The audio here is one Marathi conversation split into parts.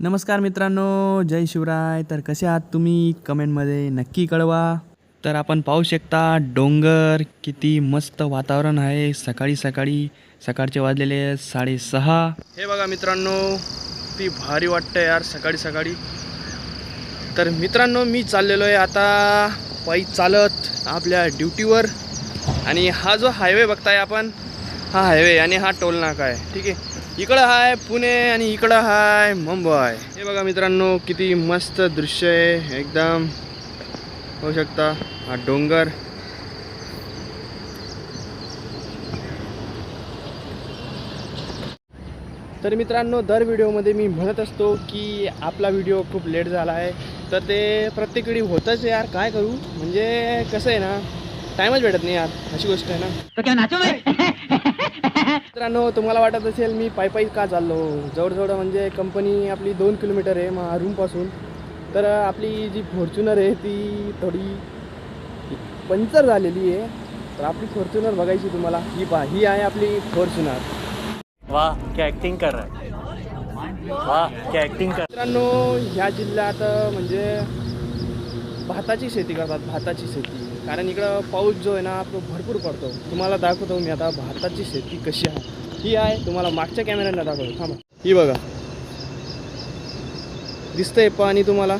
नमस्कार मित्रांनो जय शिवराय. तर कसे आहात तुम्ही? कमेंटमध्ये नक्की कळवा. तर आपण पाहू शकता डोंगर किती मस्त वातावरण आहे. सकाळी सकाळी सकाळचे वाजलेले आहेत साडेसहा. हे बघा मित्रांनो ती भारी वाटतं यार सकाळी सकाळी. तर मित्रांनो मी चाललेलो आहे आता पायी चालत आपल्या ड्युटीवर. आणि हा जो हायवे बघताय आपण हा हायवे आणि हा टोल नाका आहे. ठीक आहे? इकडं आहे पुणे आणि इकडं आहे मुंबई. हे बघा मित्रांनो किती मस्त दृश्य आहे. एकदम होऊ शकता हा डोंगर. तर मित्रांनो दर व्हिडिओमध्ये मी म्हणत असतो की आपला व्हिडिओ खूप लेट झाला आहे. तर ते प्रत्येक वेळी होतच आहे यार. काय करू? म्हणजे कसं आहे ना टाईमच भेटत नाही यार. अशी गोष्ट आहे ना. मित्रांनो तुम्हाला वाटत असेल मी पायी पायी का चाललो? जवळजवळ म्हणजे कंपनी आपली दोन किलोमीटर आहे मा रूमपासून तर आपली जी फॉर्च्युनर आहे ती थोडी पंक्चर झालेली आहे. तर आपली फॉर्च्युनर बघायची तुम्हाला. ही पहा ही आहे आपली फॉर्च्युनर वाह क्या एक्टिंग कर रहा है. वाह क्या एक्टिंग कर मित्रांनो ह्या जिल्ह्यात म्हणजे भाताची शेती करतात भाताची शेती. कारण इकडं पाऊस जो आहे ना तो भरपूर पडतो. तुम्हाला दाखवतो मी आता भाताची शेती कशी आहे. ही आहे तुम्हाला मागच्या कॅमेऱ्यानं दाखवतो. थांबा. ही बघा. दिसतंय पाणी तुम्हाला.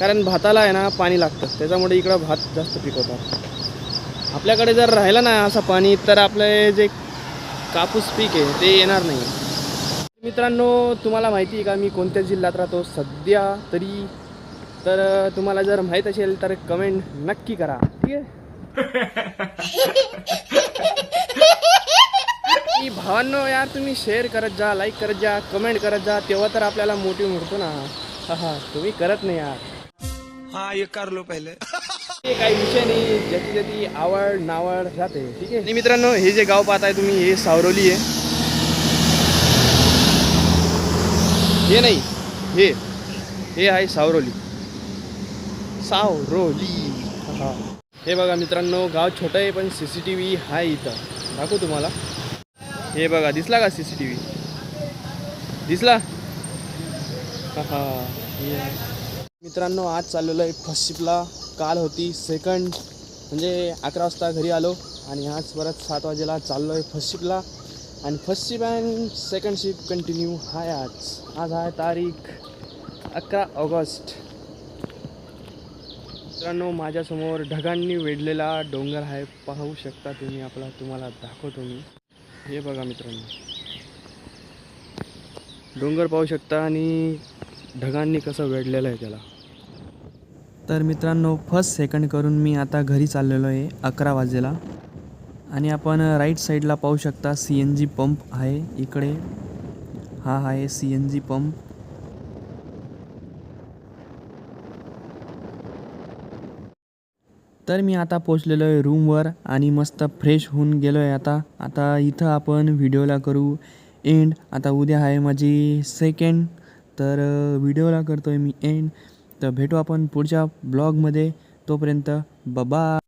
कारण भाताला आहे ना पाणी लागतं. त्याच्यामुळे इकडं भात जास्त पिकवतात. आपल्याकडे जर राहिलं ना असं पाणी तर आपले जे कापूस पीक आहे ते येणार नाही. मित्रांनो तुम्हाला माहिती आहे का? मी कोणत्या जिल्ह्यात राहतो? सध्या तरी तर तुम्हाला जर माहीत असेल तर कमेंट नक्की करा. ठीक आहे? की भावांनो यार तुम्ही शेअर करत जा लाईक करत जा कमेंट करत जा तेव्हा तर आपल्याला मोटिव्ह मिळतो ना. हा हा तुम्ही करत नाही यार. हाँ ये कर लो पहले. काही विषय नाही ज्याची ज्याची आवड नावड राहते ठीक आहे? मित्रांनो हे जे गाव पाहताय तुम्ही हे सावरोली आहे. हे नाही हे हे आहे सावरोली. सावरोली. हा हे बघा मित्रांनो गाव छोटं आहे पण सी सी टी व्ही आहे इथं. दाखवू तुम्हाला. हे बघा दिसला का सी सी टी व्ही दिसला हा मित्रांनो आज चाललेलो आहे फर्स्ट शिपला काल होती सेकंड म्हणजे अकरा वाजता घरी आलो आणि आज परत सात वाजेला चाललो आहे फर्स्ट शिपला आणि first ship and second ship continue आहे आज. आज आहे तारीख अकरा ऑगस्ट. मित्रांनो माझ्यासमोर ढगांनी वेढलेला डोंगर आहे. पाहू शकता तुम्ही आपला तुम्हाला दाखवतो मी. हे बघा मित्रांनो. डोंगर पाहू शकता आणि ढगांनी कसं वेढलेलं आहे त्याला. तर मित्रांनो फर्स्ट सेकंड करून मी आता घरी चाललेलो आहे अकरा वाजेला. आणि आपण राईट साईडला पाहू शकता सी एन जी पंप आहे इकडे. हा आहे सी एन जी पंप तर मी आता पोचलेलो आहे रूमवर आणि मस्त फ्रेश होऊन गेलो आहे आता. आता इथं आपण व्हिडिओला करू एंड आता उद्या आहे माझी सेकंड तर व्हिडिओला करतो आहे मी एंड तर भेटू आपण पुढच्या ब्लॉगमध्ये तोपर्यंत बबा